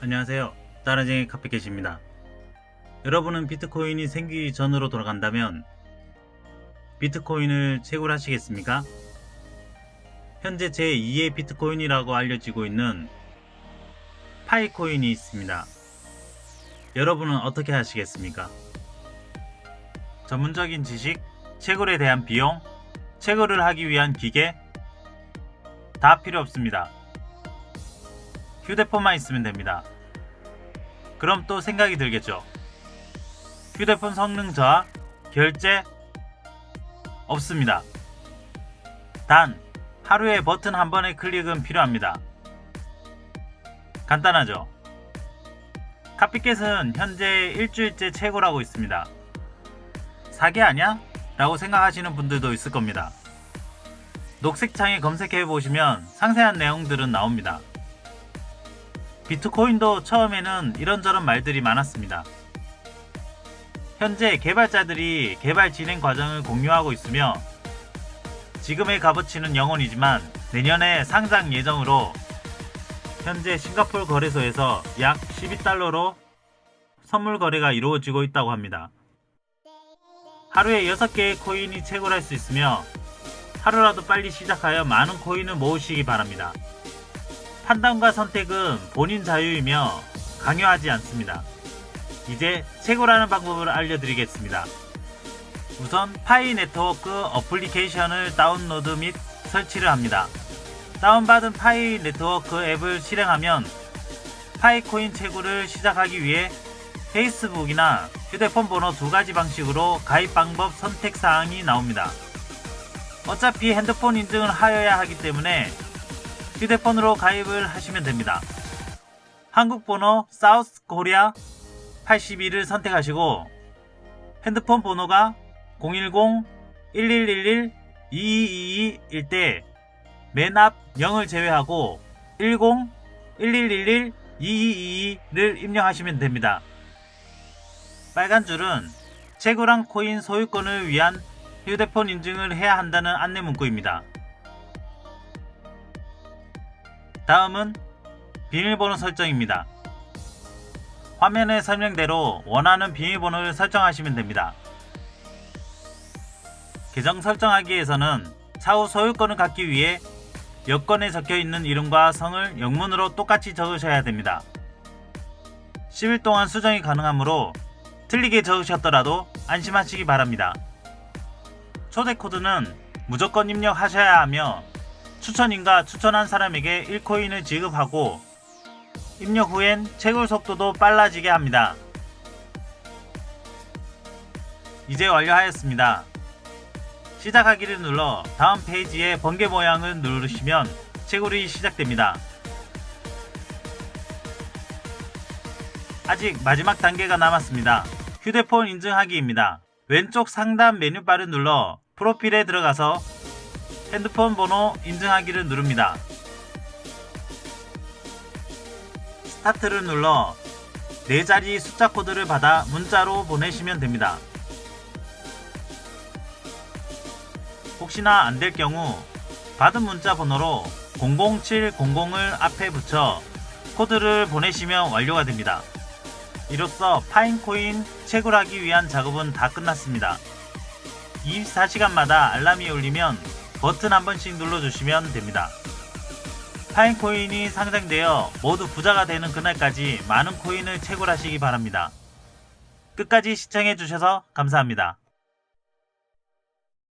안녕하세요. 따라쟁이 카페캣입니다. 여러분은 비트코인이 생기기 전으로 돌아간다면 비트코인을 채굴하시겠습니까? 현재 제2의 비트코인이라고 알려지고 있는 파이코인이 있습니다. 여러분은 어떻게 하시겠습니까? 전문적인 지식, 채굴에 대한 비용, 채굴을 하기 위한 기계 다 필요 없습니다. 휴대폰만 있으면 됩니다. 그럼 또 생각이 들겠죠. 휴대폰 성능 저하, 결제 없습니다. 단 하루에 버튼 한 번의 클릭은 필요합니다. 간단하죠. 카피캣은 현재 일주일째 채굴하고 있습니다. 사기 아냐? 라고 생각하시는 분들도 있을 겁니다. 녹색 창에 검색해 보시면 상세한 내용들은 나옵니다. 비트코인도 처음에는 이런저런 말들이 많았습니다. 현재 개발자들이 개발 진행 과정을 공유하고 있으며 지금의 값어치는 0원이지만 내년에 상장 예정으로 현재 싱가포르 거래소에서 약 12달러로 선물 거래가 이루어지고 있다고 합니다. 하루에 6개의 코인이 채굴할 수 있으며 하루라도 빨리 시작하여 많은 코인을 모으시기 바랍니다. 판단과 선택은 본인 자유이며 강요하지 않습니다. 이제 채굴하는 방법을 알려드리겠습니다. 우선 파이 네트워크 어플리케이션을 다운로드 및 설치를 합니다. 다운받은 파이 네트워크 앱을 실행하면 파이코인 채굴을 시작하기 위해 페이스북이나 휴대폰 번호 두 가지 방식으로 가입 방법 선택 사항이 나옵니다. 어차피 핸드폰 인증을 하여야 하기 때문에 휴대폰으로 가입을 하시면 됩니다. 한국 번호 사우스 코리아 82를 선택하시고 핸드폰 번호가 010-1111-2222일 때 맨 앞 0을 제외하고 10-1111-2222를 입력하시면 됩니다. 빨간 줄은 채굴한 코인 소유권을 위한 휴대폰 인증을 해야 한다는 안내 문구입니다. 다음은 비밀번호 설정입니다. 화면의 설명대로 원하는 비밀번호를 설정하시면 됩니다. 계정 설정하기에서는 차후 소유권을 갖기 위해 여권에 적혀 있는 이름과 성을 영문으로 똑같이 적으셔야 됩니다. 10일 동안 수정이 가능하므로 틀리게 적으셨더라도 안심하시기 바랍니다. 초대 코드는 무조건 입력하셔야 하며 추천인과 추천한 사람에게 1코인을 지급하고 입력 후엔 채굴 속도도 빨라지게 합니다. 이제 완료하였습니다. 시작하기를 눌러 다음 페이지에 번개 모양을 누르시면 채굴이 시작됩니다. 아직 마지막 단계가 남았습니다. 휴대폰 인증하기입니다. 왼쪽 상단 메뉴바를 눌러 프로필에 들어가서 핸드폰 번호 인증하기를 누릅니다. 스타트를 눌러 4자리 숫자 코드를 받아 문자로 보내시면 됩니다. 혹시나 안 될 경우 받은 문자 번호로 00700을 앞에 붙여 코드를 보내시면 완료가 됩니다. 이로써 파인코인 채굴하기 위한 작업은 다 끝났습니다. 24시간마다 알람이 울리면 버튼 한 번씩 눌러주시면 됩니다. 파인코인이 상장되어 모두 부자가 되는 그날까지 많은 코인을 채굴하시기 바랍니다. 끝까지 시청해주셔서 감사합니다.